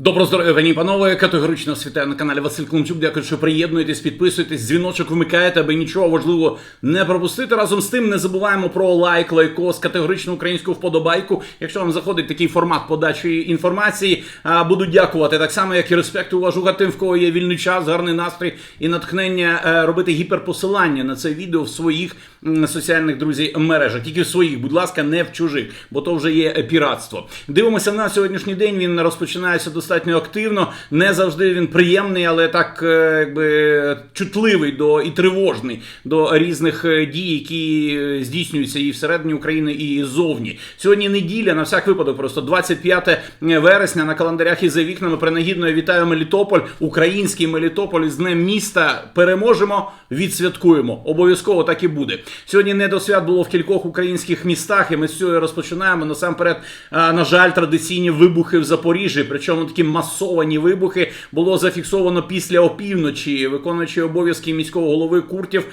Добро здоров'я, пані панове. Категорично світаю на каналі Василь Клумчук. Дякую, що приєднуєтесь, підписуєтесь, дзвіночок вмикаєте, аби нічого важливого не пропустити. Разом з тим не забуваємо про лайк, лайкос, категоричну українську вподобайку. Якщо вам заходить такий формат подачі інформації, буду дякувати так само, як і респект уважуха тим, в кого є вільний час, гарний настрій і натхнення е, робити гіперпосилання на це відео в своїх соціальних друзі мережах. Тільки в своїх, будь ласка, не в чужих, бо то вже є піратство. Дивимося на сьогоднішній день. Він розпочинається достатньо активно. Не завжди він приємний, але так е, якби чутливий до і тривожний до різних е, дій, які е, здійснюються і всередині України, і ззовні. Сьогодні неділя, на всяк випадок, просто 25 вересня на календарях і за вікнами. Принагідно я вітаю Мелітополь, український Мелітополь з Днем міста. Переможемо, відсвяткуємо. Обов'язково так і буде. Сьогодні не до свят було в кількох українських містах, і ми з цього розпочинаємо. Насамперед, на жаль, традиційні вибухи в Запоріжжі, причому такі масовані вибухи було зафіксовано після опівночі. Виконуючий обов'язки міського голови Куртів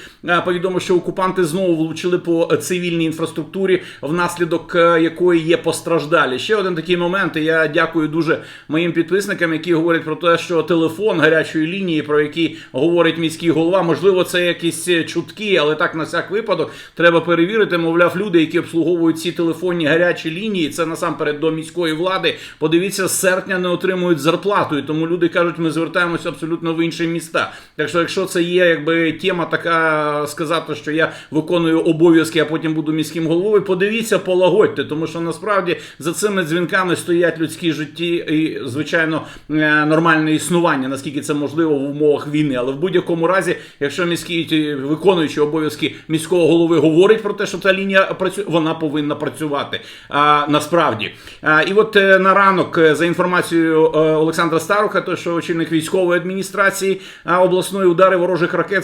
повідомив, що окупанти знову влучили по цивільній інфраструктурі, внаслідок е, якої є постраждалі. Ще один такий момент. Я дякую дуже моїм підписникам, які говорять про те, що телефон гарячої лінії, про який говорить міський голова, можливо, це якісь е, чутки, але так на всяк випадок треба перевірити. Мовляв, люди, які обслуговують ці телефонні гарячі лінії, це насамперед до міської влади. Подивіться, з серпня не отримують зарплату, і тому люди кажуть, ми звертаємося абсолютно в інші міста. Так що, якщо це є якби тема така сказати, що я виконую обов'язки, а потім буду міським головою, подивіться, полагодьте, тому що насправді за цими дзвінками стоять людські житті і, звичайно, е, нормальне існування, наскільки це можливо в умовах війни. Але в будь-якому разі, якщо міський ті, виконуючий обов'язки міського голови говорить про те, що ця лінія працює, вона повинна працювати. А, насправді. А, і от е, на ранок, е, за інформацією е, Олександра Старуха, то що очільник військової адміністрації обласної удари ворожих ракет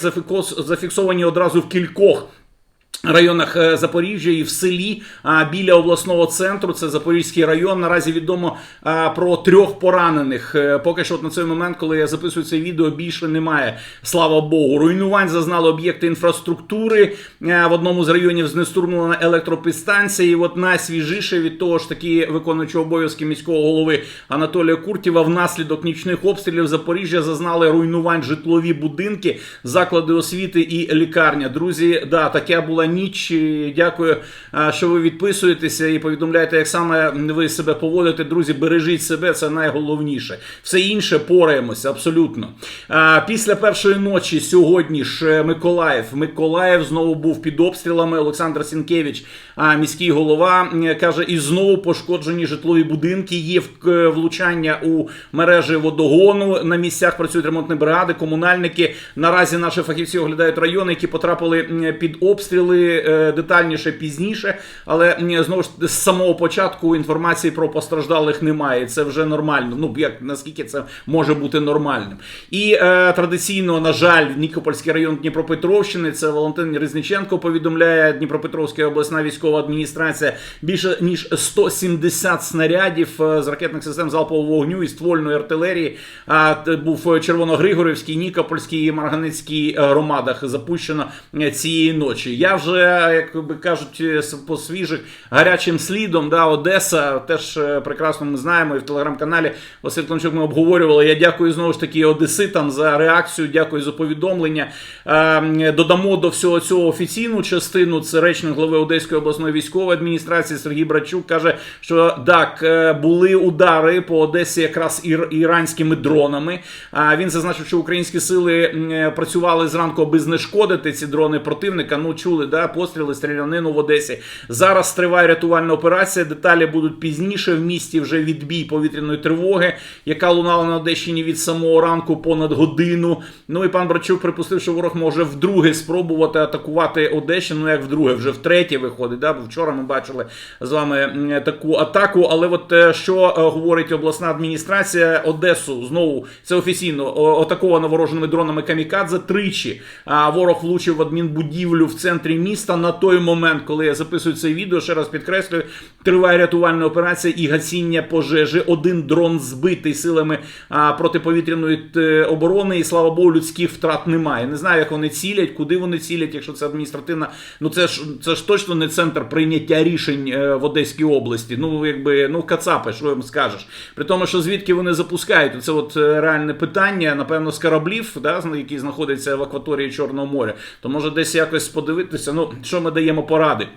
зафіксовані одразу в кількох. Районах е, Запоріжжя і в селі біля обласного центру, це Запорізький район. Наразі відомо про трьох поранених. Е, Поки що от на цей момент, коли я записую це відео, більше немає. Слава Богу. Руйнувань зазнали об'єкти інфраструктури. Е, В одному з районів знестурмлена електропідстанція. І от найсвіжіше від того ж таки виконуючого обов'язки міського голови Анатолія Куртєва внаслідок нічних обстрілів Запоріжжя зазнали руйнувань житлові будинки, заклади освіти і лікарня. Друзі, да, таке була ніч. Дякую, що ви відписуєтеся і повідомляєте, як саме ви себе поводите. Друзі, бережіть себе, це найголовніше. Все інше пораємося абсолютно. Після першої ночі сьогодні ж е, Миколаїв. Миколаїв знову був під обстрілами. Олександр Сінкевич, міський голова, каже, і знову пошкоджені житлові будинки. Є влучання у мережі водогону. На місцях працюють ремонтні бригади, комунальники. Наразі наші фахівці оглядають райони, які потрапили під обстріли е, детальніше пізніше. Але знову ж з самого початку інформації про постраждалих немає. Це вже нормально. Ну як наскільки це може бути нормальним? І е, традиційно, на жаль, Нікопольський район Дніпропетровщини. Це Валентин Різниченко повідомляє Дніпропетровська обласна військова адміністрація. Більше ніж 170 снарядів е, з ракетних систем залпового вогню і ствольної артилерії. А був Червоногригорівський, Нікопольський і Марганецький е, громадах запущено е, цієї ночі. Я вже, як би кажуть, е, по свіжих гарячим слідом, да, Одеса теж е, прекрасно ми знаємо, і в телеграм-каналі Василь Клончук ми обговорювали. Я дякую знову ж таки одеситам за реакцію, дякую за повідомлення. Е, Додамо до всього цього офіційну частину. Це речник глави Одеської обласної військової адміністрації Сергій Брачук каже, що так, були удари по Одесі якраз ір- іранськими дронами. А він зазначив, що українські сили працювали зранку, аби знешкодити ці дрони противника. Ну, чули, да, постріли, стрілянину в Одесі. Зараз триває рятувальна операція. Деталі будуть пізніше. В місті вже відбій повітряної тривоги, яка лунала на Одещині від самого ранку понад годину. Ну і пан Брачук припустив, що ворог може вдруге спробувати атакувати Одещину. Ну як вдруге, вже втретє виходить. Да? Бо вчора ми бачили з вами таку атаку. Але от е, що е, говорить обласна адміністрація Одесу знову це офіційно атаковано ворожими дронами камікадзе тричі. А ворог влучив в адмінбудівлю в центрі міста. На той момент, коли я записую це відео, ще раз підкреслюю, триває рятувальна операція і гасіння пожежі. Один дрон збитий силами а, протиповітряної е, оборони, і слава Богу, людських втрат немає. Не знаю, як вони цілять, куди вони цілять, якщо це адміністративна. Ну це ж це ж точно не центр прийняття рішень е, в Одеській області. Ну якби ну Кацапи, що їм скажеш. При тому, що звідки вони запускають, це от е, реальне питання, напевно, з кораблів, да, які знаходяться в акваторії Чорного моря. То може десь якось подивитися. Ну що ми даємо поради.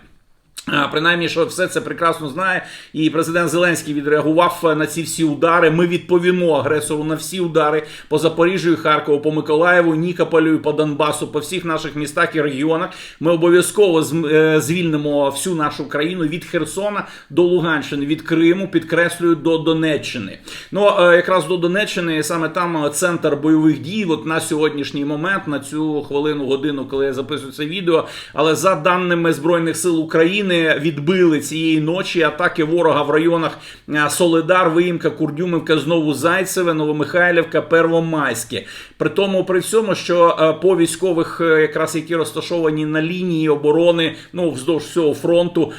Принаймні, що все це прекрасно знає, і президент Зеленський відреагував е, на ці всі удари. Ми відповімо агресору на всі удари по Запоріжжю, Харкову, по Миколаєву, Нікополю, по Донбасу, по всіх наших містах і регіонах. Ми обов'язково е, звільнимо всю нашу країну від Херсона до Луганщини, від Криму, підкреслюю, до Донеччини. Ну е, якраз до Донеччини, саме там центр бойових дій. От на сьогоднішній момент, на цю хвилину, годину, коли я записую це відео. Але за даними збройних сил України, відбили цієї ночі атаки ворога в районах е, Солидар, Виїмка, Курдюмівка, знову Зайцеве, Новомихайлівка, Первомайське. При тому, при всьому, що е, по військових, е, якраз які розташовані на лінії оборони, ну вздовж всього фронту,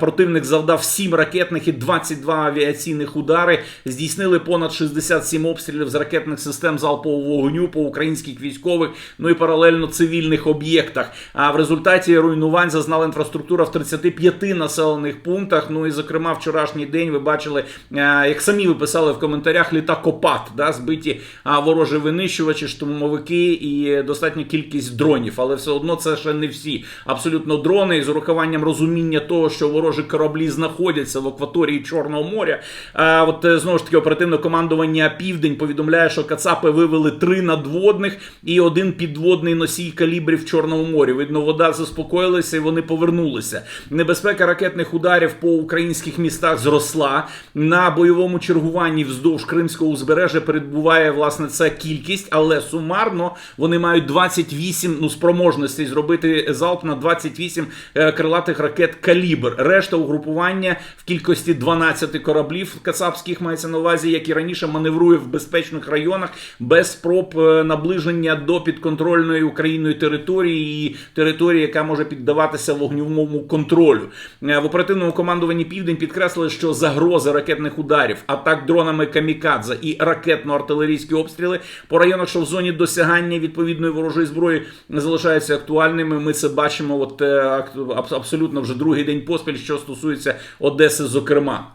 противник завдав 7 ракетних і 22 авіаційних удари. Здійснили понад 67 обстрілів з ракетних систем залпового вогню по українських військових, ну і паралельно цивільних об'єктах. А в результаті руйнувань зазнала інфраструктура в 35 населених пунктах. Ну і зокрема, вчорашній день ви бачили, е, як самі ви писали в коментарях, літакопад, да, збиті ворожі винищувачі, штурмовики і достатня кількість дронів. Але все одно це ще не всі. Абсолютно дрони з урахуванням розуміння того, що ворожі кораблі знаходяться в акваторії Чорного моря. А от е, знову ж таки оперативне командування Південь повідомляє, що Кацапи вивели три надводних і один підводний носій калібрів в Чорному морі. Видно, вода заспокоїлася і вони повернулися. Небезпека ракетних ударів по українських містах зросла. На бойовому чергуванні вздовж Кримського узбережжя перебуває власне ця кількість, але сумарно вони мають 28 ну, спроможностей зробити залп на 28 е, крилатих ракет калібр. Решта угрупування в кількості 12 кораблів кацапських мається на увазі, як і раніше маневрує в безпечних районах без спроб е, наближення до підконтрольної Україною території і території, яка може піддаватися вогневому контролю. Е, В оперативному командуванні Південь підкреслили, що загроза ракетних ударів, атак дронами камікадзе і ракетно-артилерійські обстріли по районах, що в зоні досягання відповідної ворожої зброї залишаються актуальними. Ми це бачимо, от е, абсолютно вже другий день поспіль, що стосується Одеси, зокрема.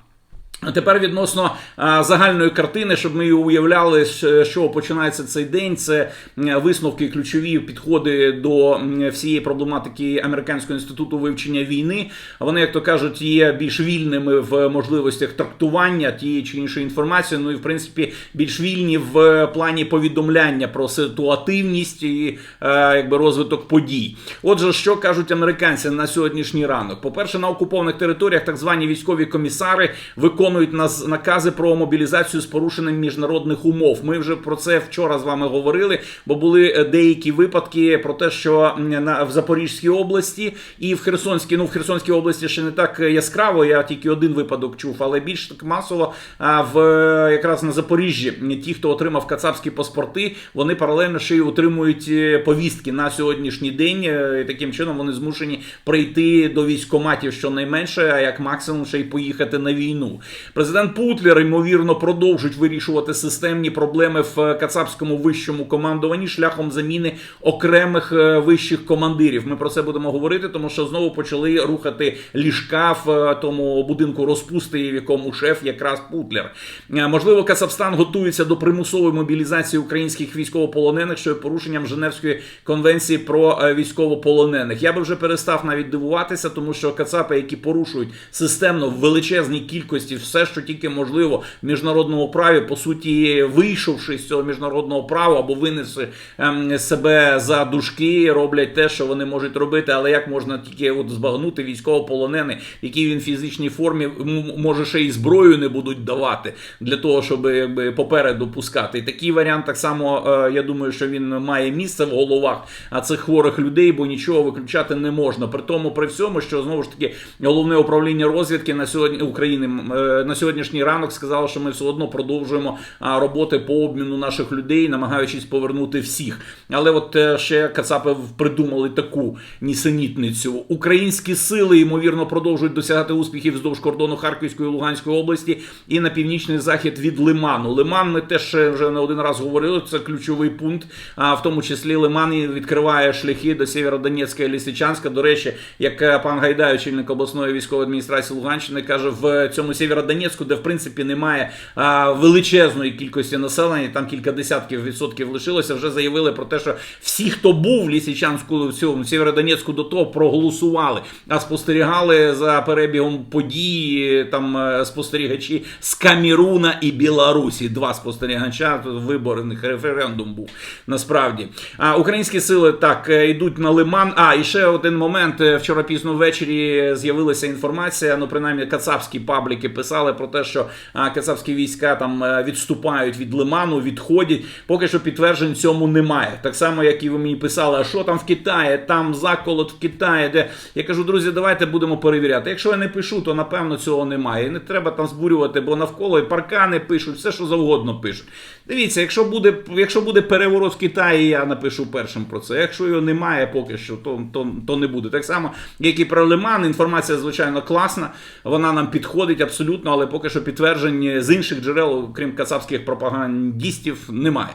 Тепер відносно загальної картини, щоб ми уявляли, з що починається цей день. Це висновки, ключові підходи до всієї проблематики Американського інституту вивчення війни. Вони, як то кажуть, є більш вільними в можливостях трактування тієї чи іншої інформації. Ну і в принципі більш вільні в плані повідомляння про ситуативність і е, якби розвиток подій. Отже, що кажуть американці на сьогоднішній ранок? По-перше, на окупованих територіях так звані військові комісари виконують наз- накази про мобілізацію з порушенням міжнародних умов. Ми вже про це вчора з вами говорили, бо були е, деякі випадки про те, що на в Запорізькій області і в Херсонській, ну в Херсонській області ще не так яскраво. Я тільки один випадок чув, але більш так масово а, в е, якраз на Запоріжжі ті, хто отримав кацапські паспорти, вони паралельно ще й отримують е, повістки на сьогоднішній день. е, І таким чином вони змушені прийти до військоматів щонайменше, а як максимум ще й поїхати на війну. Президент Путлер ймовірно продовжить вирішувати системні проблеми в кацапському вищому командуванні шляхом заміни окремих е, вищих командирів. Ми про це будемо говорити, тому що знову почали рухати ліжка в е, тому будинку розпусти, в якому шеф якраз Путлер. Е, Можливо, Казахстан готується до примусової мобілізації українських військовополонених, що є порушенням Женевської конвенції про е, військовополонених. Я би вже перестав навіть дивуватися, тому що кацапи, які порушують системно в величезній кількості все, що тільки можливо в міжнародному праві, по суті, вийшовши з цього міжнародного права або винесли ем, себе за дужки, роблять те, що вони можуть робити. Але як можна тільки от збагнути військовополонений, в якій він фізичній формі, може ще й зброю не будуть давати для того, щоб якби попереду пускати. І такий варіант так само, е, я думаю, що він має місце в головах цих хворих людей, бо нічого виключати не можна. При тому, при всьому, що знову ж таки головне управління розвідки на сьогодні України е, на сьогоднішній ранок сказали, що ми все одно продовжуємо роботи по обміну наших людей, намагаючись повернути всіх. Але от е, ще Кацапи придумали таку нісенітницю. Українські сили ймовірно продовжують досягати успіхів вздовж кордону Харківської і Луганської області і на північний захід від Лиману. Лиман ми теж е, вже не один раз говорили. Це ключовий пункт. А в тому числі Лиман відкриває шляхи до Сєвєродонецька і Лисичанська. До речі, як е, пан Гайдай, очільник обласної військової адміністрації Луганщини, каже, в цьому Сєвєродонецьку, де в принципі немає а, величезної кількості населення, там кілька десятків відсотків лишилося. Вже заявили про те, що всі, хто був в Лисичанську в цьому Сєвєродонецьку до того, проголосували, а спостерігали за перебігом подій там е, спостерігачі з Камеруна і Білорусі. Два спостерігача виборних референдум був насправді. А українські сили так е, йдуть на лиман. А і ще один момент. Е, Вчора пізно ввечері з'явилася інформація. Ну, принаймні, кацапські пабліки писали про те, що кацапські війська там е, відступають від лиману, відходять. Поки що підтверджень цьому немає. Так само, як і ви мені писали, а що там в Китаї, там заколот в Китаї, де я кажу, друзі, давайте будемо перевіряти. Якщо я не пишу, то напевно цього немає. І не треба там збурювати, бо навколо і паркани пишуть, все що завгодно пишуть. Дивіться, якщо буде, якщо буде переворот в Китаї, я напишу першим про це. Якщо його немає поки що, то, то, то не буде. Так само, як і про Лиман, інформація, звичайно, класна, вона нам підходить абсолютно, але поки що підтверджень з інших джерел, крім кацапських пропагандістів, немає.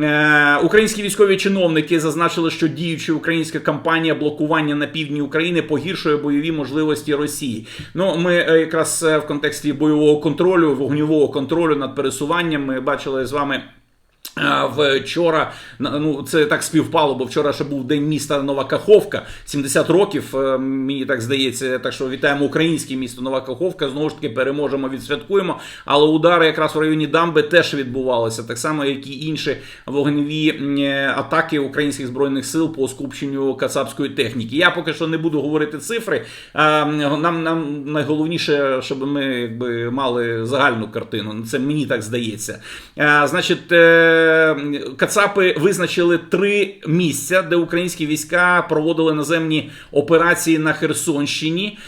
Е, Українські військові чиновники зазначили, що діюча українська кампанія блокування на півдні України погіршує бойові можливості Росії. Ну, ми е, якраз е, в контексті бойового контролю, вогнівого контролю над пересуванням ми бачили з вами. Е, Вчора ну це так співпало, бо вчора ще був день міста Нова Каховка, 70 років. е, Мені так здається. Так що вітаємо українське місто Нова Каховка. Знову ж таки переможемо, відсвяткуємо. Але удари якраз в районі Дамби теж відбувалися, так само як і інші вогневі е, атаки українських збройних сил по скупченню кацапської техніки. Я поки що не буду говорити цифри. Нам нам найголовніше, щоб ми якби мали загальну картину. Це мені так здається. Значить. Кацапи визначили три місця, де українські війська проводили наземні операції на Херсонщині.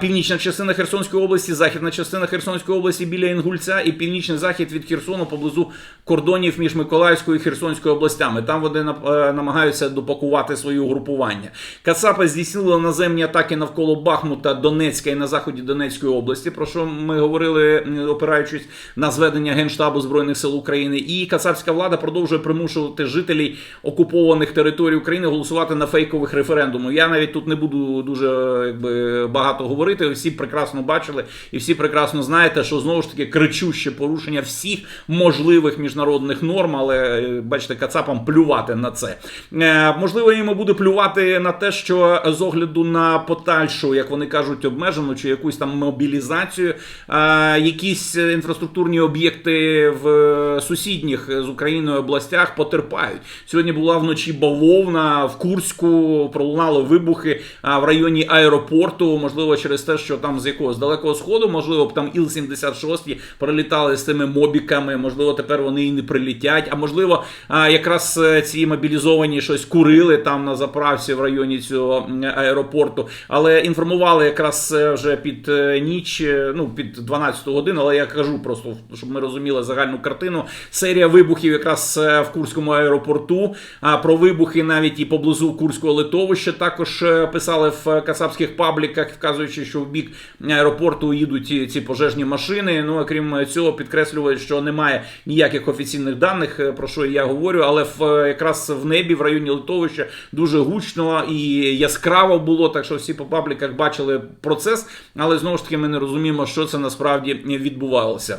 Північна частина Херсонської області, західна частина Херсонської області біля Інгульця і північний захід від Херсону поблизу кордонів між Миколаївською і Херсонською областями. Там вони е, намагаються допакувати свої угрупування. Кацапи здійснили наземні атаки навколо Бахмута, Донецька і на заході Донецької області, про що ми говорили, опираючись на зведення Генштабу Збройних сил України. І кацапська влада продовжує примушувати жителів окупованих територій України голосувати на фейкових референдумах. Я навіть тут не буду дуже якби багато говорити. Всі прекрасно бачили і всі прекрасно знаєте, що знову ж таки кричуще порушення всіх можливих міжнародних норм, але бачите, кацапам плювати на це. Е, можливо, йому буде плювати на те, що з огляду на подальшу, як вони кажуть, обмежену чи якусь там мобілізацію, е, якісь інфраструктурні об'єкти в е, сусідніх з Україною областях потерпають. Сьогодні була вночі бавовна в Курську, пролунали вибухи в районі аеропорту. Можливо, через те, що там з якогось далекого сходу, можливо, б там Іл-76 прилітали з цими мобіками. Можливо, тепер вони і не прилітять. А можливо, якраз е, ці мобілізовані щось курили там на заправці в районі цього аеропорту. Але інформували якраз е, вже під е, ніч, ну під 12 годину. Але я кажу просто, щоб ми розуміли загальну картину. Серія вибухів якраз е, в Курському аеропорту. А про вибухи навіть і поблизу Курського литовища також е, писали в касапських пабліках, вказуючи, що в бік аеропорту їдуть ці, пожежні машини. Ну крім цього, підкреслюють, що немає ніяких офіційних даних, е, про що я говорю, але в е, якраз в небі, в районі литовища, дуже гучно і яскраво було. Так що всі по пабліках бачили процес, але знову ж таки ми не розуміємо, що це насправді відбувалося.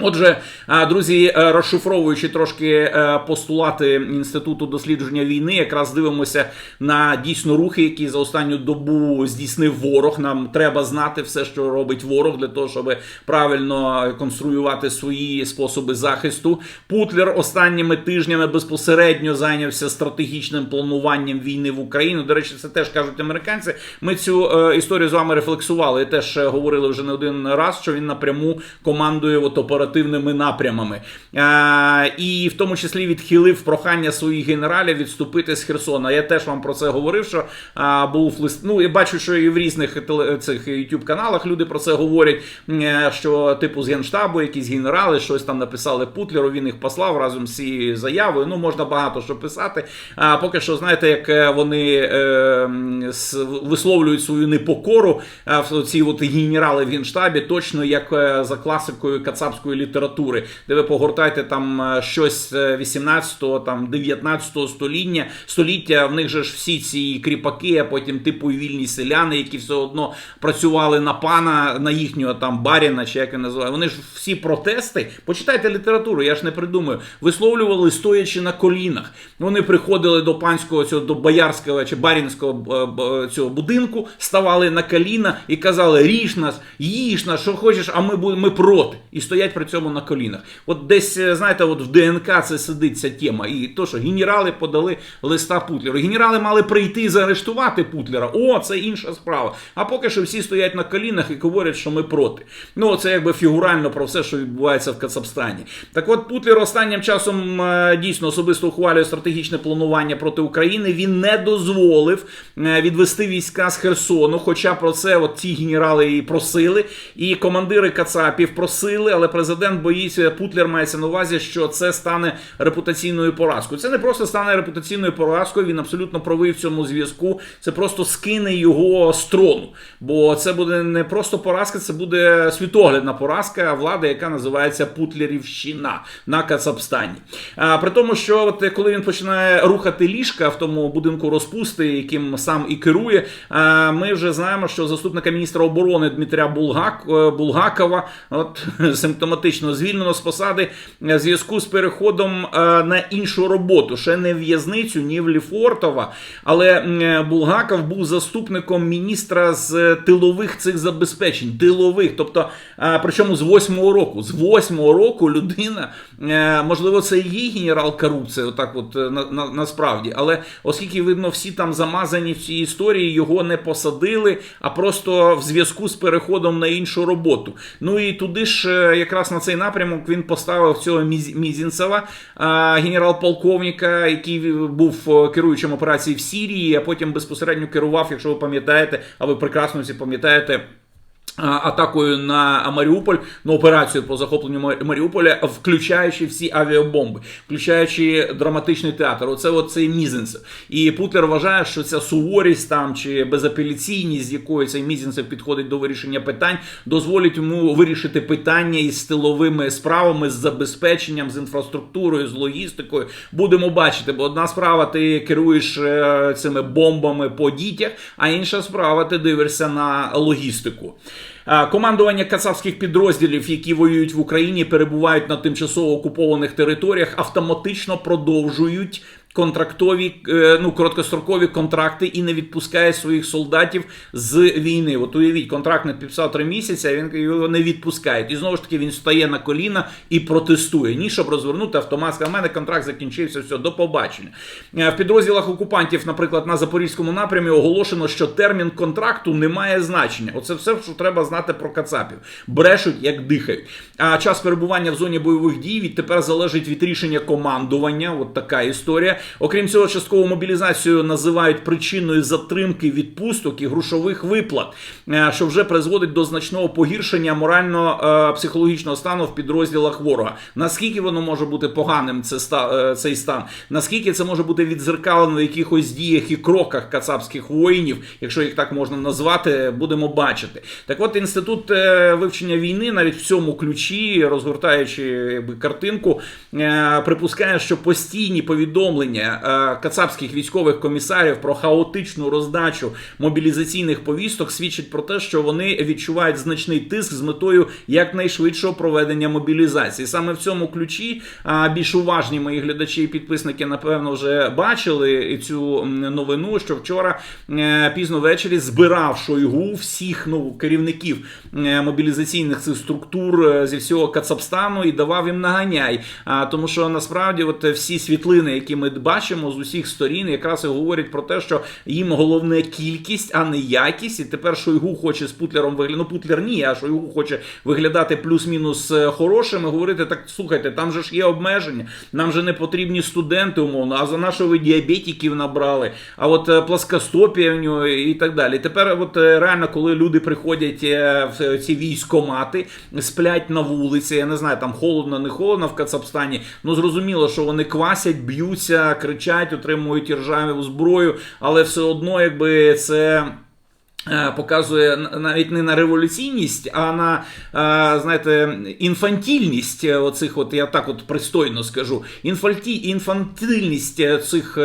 Отже, друзі, е, розшифровуючи трошки е, постулати інституту дослідження війни, якраз дивимося на дійсно рухи, які за останню добу здійснив ворог. Нам треба знати все, що робить ворог, для того, щоб правильно конструювати свої способи захисту. Путлер останніми тижнями безпосередньо зайнявся стратегічним плануванням війни в Україну. До речі, це теж кажуть американці. Ми цю е, історію з вами рефлексували. Теж е, говорили вже не один раз, що він напряму командує от оперативно альтернативними напрямами, е, і в тому числі відхилив прохання своїх генералів відступити з Херсона. Я теж вам про це говорив. Що е, був лист. Ну я бачу, що і в різних цих youtube каналах люди про це говорять. е, Що типу з генштабу, якісь генерали, щось там написали Путлеру. Він їх послав разом з цією заявою. Ну можна багато що писати. А поки що, знаєте, як вони висловлюють свою непокору, в ці от генерали в генштабі, точно як за класикою кацапської літератури, де ви погортаєте там е, щось 18-го, там 19-го століття, століття. В них же ж всі ці кріпаки, а потім типу вільні селяни, які все одно працювали на пана, на їхнього там баріна, чи як він називає. Вони ж всі протести. Почитайте літературу, я ж не придумаю. Висловлювали стоячи на колінах. Вони приходили до панського цього до боярського чи барінського е, цього будинку, ставали на коліна і казали: ріж нас, їж нас, що хочеш, а ми ми проти. І стоять при цьому на колінах. От десь, е, знаєте, от в ДНК це сидить ця тема. І то, що генерали подали листа Путлеру. Генерали мали прийти і заарештувати Путлера. О, це інша справа. А поки що всі стоять на колінах і говорять, що ми проти. Ну, це якби фігурально про все, що відбувається в Кацапстані. Так от Путлер останнім часом е, дійсно особисто ухвалює стратегічне планування проти України. Він не дозволив е, відвести війська з Херсону. Хоча про це от ці генерали і просили, і командири Кацапів просили, але президент боїться, Путлер мається на увазі, що це стане репутаційною поразкою. Це не просто стане репутаційною поразкою. Він абсолютно правий в цьому зв'язку. Це просто скине його з трону. Бо це буде не просто поразка, це буде світоглядна поразка влади, яка називається Путлерівщина на Кацапстані. А, при тому, що от коли він починає рухати ліжка в тому будинку розпусти, яким сам і керує, а, ми вже знаємо, що заступника міністра оборони Дмитря Булгак, е, Булгакова от симптоматично звільнено з посади в зв'язку з переходом е, на іншу роботу. Ще не в в'язницю, ні в Ліфортова. Але Булгаков був заступником міністра з е, тилових цих забезпечень. Тилових, тобто, е, причому з восьмого року. З восьмого року людина, е, можливо, це є генерал корупції, отак, от е, на, на, насправді. Але оскільки видно, всі там замазані в цій історії, його не посадили, а просто в зв'язку з переходом на іншу роботу. Ну і туди ж е, якраз на цей напрямок він поставив цього Мізінцева, е, генерал-полковника, який був е, керуючим операції в Сірії, а потім безпосередньо керував, якщо ви пам'ятаєте, а ви прекрасно всі пам'ятаєте. Атакою на Маріуполь на операцію по захопленню Ма- Маріуполя, включаючи всі авіабомби, включаючи драматичний театр. Оце от цей Мізинцев. І Путлер вважає, що ця суворість там чи безапеляційність, з якою цей Мізинцев підходить до вирішення питань, дозволить йому вирішити питання із тиловими справами, з забезпеченням, з інфраструктурою, з логістикою. Будемо бачити, бо одна справа ти керуєш е, цими бомбами по дітях, а інша справа ти дивишся на логістику. Командування казахських підрозділів, які воюють в Україні, перебувають на тимчасово окупованих територіях, автоматично продовжують контрактові, е, ну короткострокові контракти і не відпускає своїх солдатів з війни. От уявіть, контракт не підписав три місяці, а він його не відпускають. І знову ж таки він стає на коліна і протестує. Ні, щоб розвернути автомат. сказав, мене контракт закінчився. Все, до побачення. Е, В підрозділах окупантів, наприклад, на запорізькому напрямі оголошено, що термін контракту не має значення. Оце все, що треба знати про кацапів. Брешуть, як дихають. А час перебування в зоні бойових дій відтепер залежить від рішення командування. От така історія. Окрім цього, часткову мобілізацію називають причиною затримки відпусток і грошових виплат, е, що вже призводить до значного погіршення морально-психологічного стану в підрозділах ворога. Наскільки воно може бути поганим, це е, цей стан? Наскільки це може бути відзеркалено в якихось діях і кроках кацапських воїнів, якщо їх так можна назвати, будемо бачити. Так от інститут е, вивчення війни навіть в цьому ключі, розгортаючи якби, картинку, е, припускає, що постійні повідомлення е, кацапських військових комісарів про хаотичну роздачу мобілізаційних повісток свідчить про те, що вони відчувають значний тиск з метою якнайшвидшого проведення мобілізації. Саме в цьому ключі а, більш уважні мої глядачі і підписники, напевно, вже бачили цю новину, що вчора е, пізно ввечері збирав Шойгу всіх ну, керівників е, мобілізаційних цих структур е, зі всього Кацапстану і давав їм наганяй. Тому що насправді, от е, всі світлини, які ми бачимо з усіх сторін, якраз і говорять про те, що їм головне кількість, а не якість. І тепер Шойгу хоче з Путлером виглядати. Ну, Путлер ні, а Шойгу хоче виглядати плюс-мінус е, хорошим. І говорити, так слухайте, там же ж є обмеження. Нам же не потрібні студенти, умовно. А за на що ви діабетиків набрали? А от е, нього і так далі. Тепер, от е, реально, коли люди приходять в ці військомати, сплять на вулиці, я не знаю, там холодно, не холодно в Кацапстані. Ну зрозуміло, що вони квасять, б'ються, кричать, отримують ржаву зброю, але все одно, якби це. Е, Показує навіть не на революційність, а на е, знаєте, інфантільність е, оцих, от я так от пристойно скажу, інфантильність цих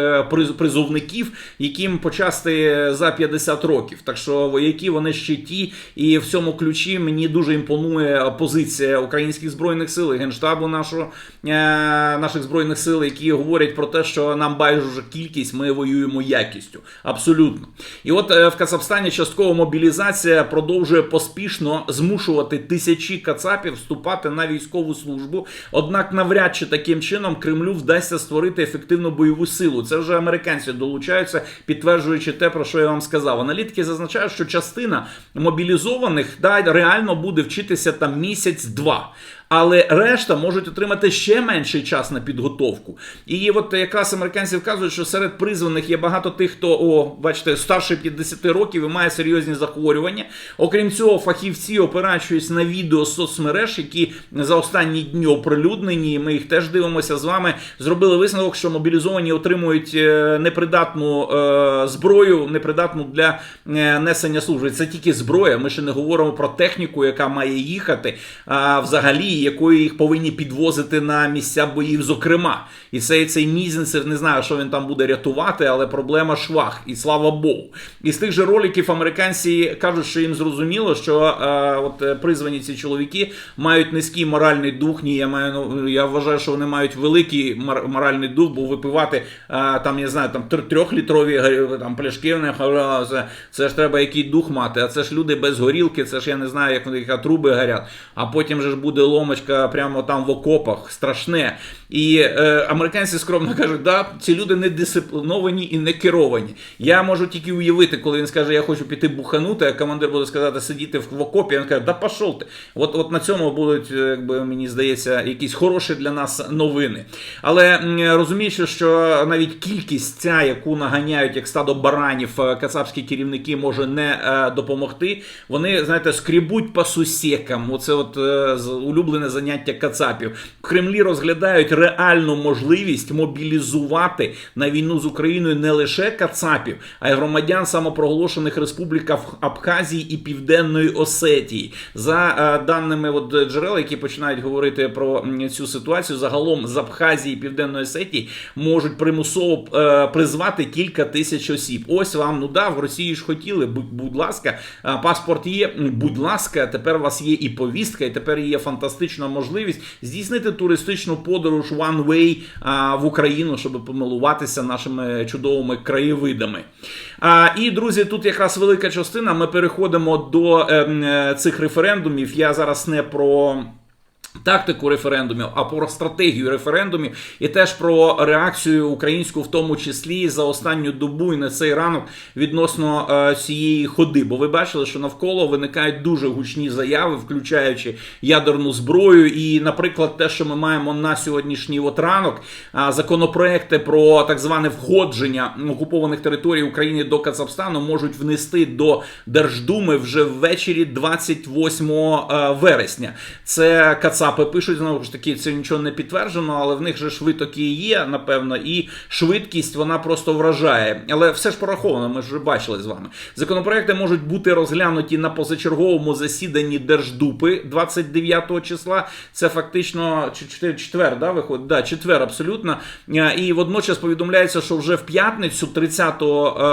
призовників, яким почасти за 50 років. Так що вояки вони ще ті, і в цьому ключі мені дуже імпонує позиція українських збройних сил і генштабу нашого наших збройних сил, які говорять про те, що нам байдуже кількість, ми воюємо якістю. Абсолютно. І от в Кацапстані часткова мобілізація продовжує поспішно змушувати тисячі кацапів вступати на військову службу. Однак, навряд чи таким чином Кремлю вдасться створити ефективну бойову силу. Це вже американці долучаються, підтверджуючи те, про що я вам сказав. Аналітики зазначають, що частина мобілізованих да, реально буде вчитися там місяць-два. Але решта можуть отримати ще менший час на підготовку. І от якраз американці вказують, що серед призваних є багато тих, хто, о, бачите, старше 50 років і має серйозні захворювання. Окрім цього, фахівці, опираючись на відео соцмереж, які за останні дні оприлюднені, ми їх теж дивимося з вами, зробили висновок, що мобілізовані отримують е, непридатну е, зброю, непридатну для е, несення служби. Це тільки зброя. Ми ще не говоримо про техніку, яка має їхати, а взагалі якою їх повинні підвозити на місця боїв, зокрема. І цей цей Мізінцев, не знаю, що він там буде рятувати, але проблема швах, і слава Богу. І з тих же роликів американці кажуть, що їм зрозуміло, що е, от е, призвані ці чоловіки мають низький моральний дух. Ні, я маю я вважаю, що вони мають великий мор- моральний дух, бо випивати е, там, я знаю, там трьохлітрові там пляшки в це, це ж треба який дух мати. А це ж люди без горілки, це ж я не знаю, як вони труби горять. А потім же ж буде ломочка прямо там в окопах, страшне. І е, американці скромно кажуть, да, ці люди не дисципліновані і не керовані. Я можу тільки уявити, коли він скаже, я хочу піти буханути, а командир буде сказати сидіти в, окопі, він каже, да пішов ти. От, от на цьому будуть, е, якби мені здається, якісь хороші для нас новини. Але м, розуміючи, що навіть кількість ця, яку наганяють як стадо баранів, е, кацапські керівники може не е, допомогти. Вони, знаєте, скрібуть по сусікам. Оце от е, з- улюблене заняття кацапів. В Кремлі розглядають реальну можливість мобілізувати на війну з Україною не лише кацапів, а й громадян самопроголошених республіках Абхазії і Південної Осетії. За е, даними от джерел, які починають говорити про цю ситуацію, загалом з Абхазії і Південної Осетії можуть примусово е, призвати кілька тисяч осіб. Ось вам, ну да, в Росії ж хотіли, будь, будь ласка, е, паспорт є, будь ласка, тепер у вас є і повістка, і тепер є фантастична можливість здійснити туристичну подорож one way в Україну, щоб помилуватися нашими чудовими краєвидами. І друзі, тут якраз велика частина. Ми переходимо до е, м, е, цих референдумів. Я зараз не про. Тактику референдумів, а про стратегію референдумів, і теж про реакцію українську, в тому числі за останню добу і на цей ранок відносно е, цієї ходи. Бо ви бачили, що навколо виникають дуже гучні заяви, включаючи ядерну зброю. І, наприклад, те, що ми маємо на сьогоднішній от ранок, а, законопроекти про так зване входження окупованих територій України до Кацапстану можуть внести до Держдуми вже ввечері 28 е, вересня. Це Кацапи пишуть знову ж таки, це нічого не підтверджено, але в них же витоки є, напевно, і швидкість вона просто вражає. Але все ж пораховано, ми ж вже бачили з вами. Законопроекти можуть бути розглянуті на позачерговому засіданні Держдупи 29 числа. Це фактично четвер, да, виходить? Да, четвер, абсолютно. Е, І водночас повідомляється, що вже в п'ятницю, 30 е,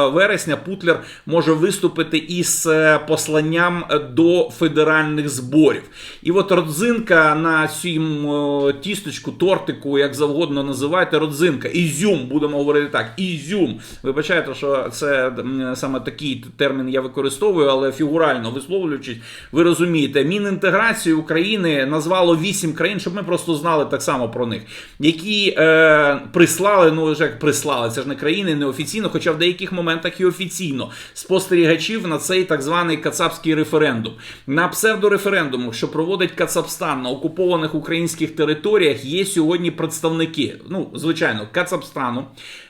вересня, Путлер може виступити із е, посланням до федеральних зборів. І от родзинка на цім е, тісточку, тортику, як завгодно називайте, родзинка. Ізюм, будемо говорити так. Ізюм. Вибачайте, що це саме такий термін я використовую, але фігурально висловлюючись, ви розумієте, Мінінтеграції України назвало вісім країн, щоб ми просто знали так само про них, які е, прислали, ну вже як прислали, це ж не країни неофіційно, хоча в деяких моментах і офіційно спостерігачів на цей так званий кацапський референдум. На псевдореферендумах, що проводить Кацапстан на окупованих українських територіях, є сьогодні представники, ну, звичайно, Кацапстану,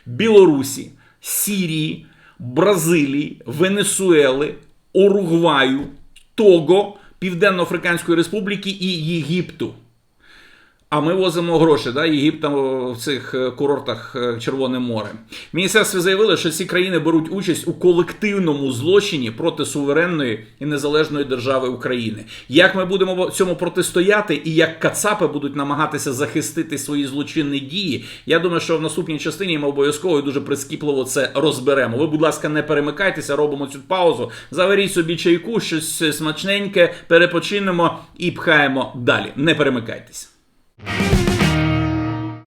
Білорусі, Сірії, Бразилії, Венесуели, Уругваю, Того, Південно-Африканської Республіки і Єгипту. А ми возимо гроші, да, Єгипта в цих е, курортах е, Червоне море. В міністерстві заявили, що ці країни беруть участь у колективному злочині проти суверенної і незалежної держави України. Як ми будемо цьому протистояти, і як Кацапи будуть намагатися захистити свої злочинні дії, я думаю, що в наступній частині ми обов'язково і дуже прискіпливо це розберемо. Ви, будь ласка, не перемикайтеся, робимо цю паузу. Заваріть собі чайку, щось смачненьке, перепочинемо і пхаємо далі. Не перемикайтеся. Thank you.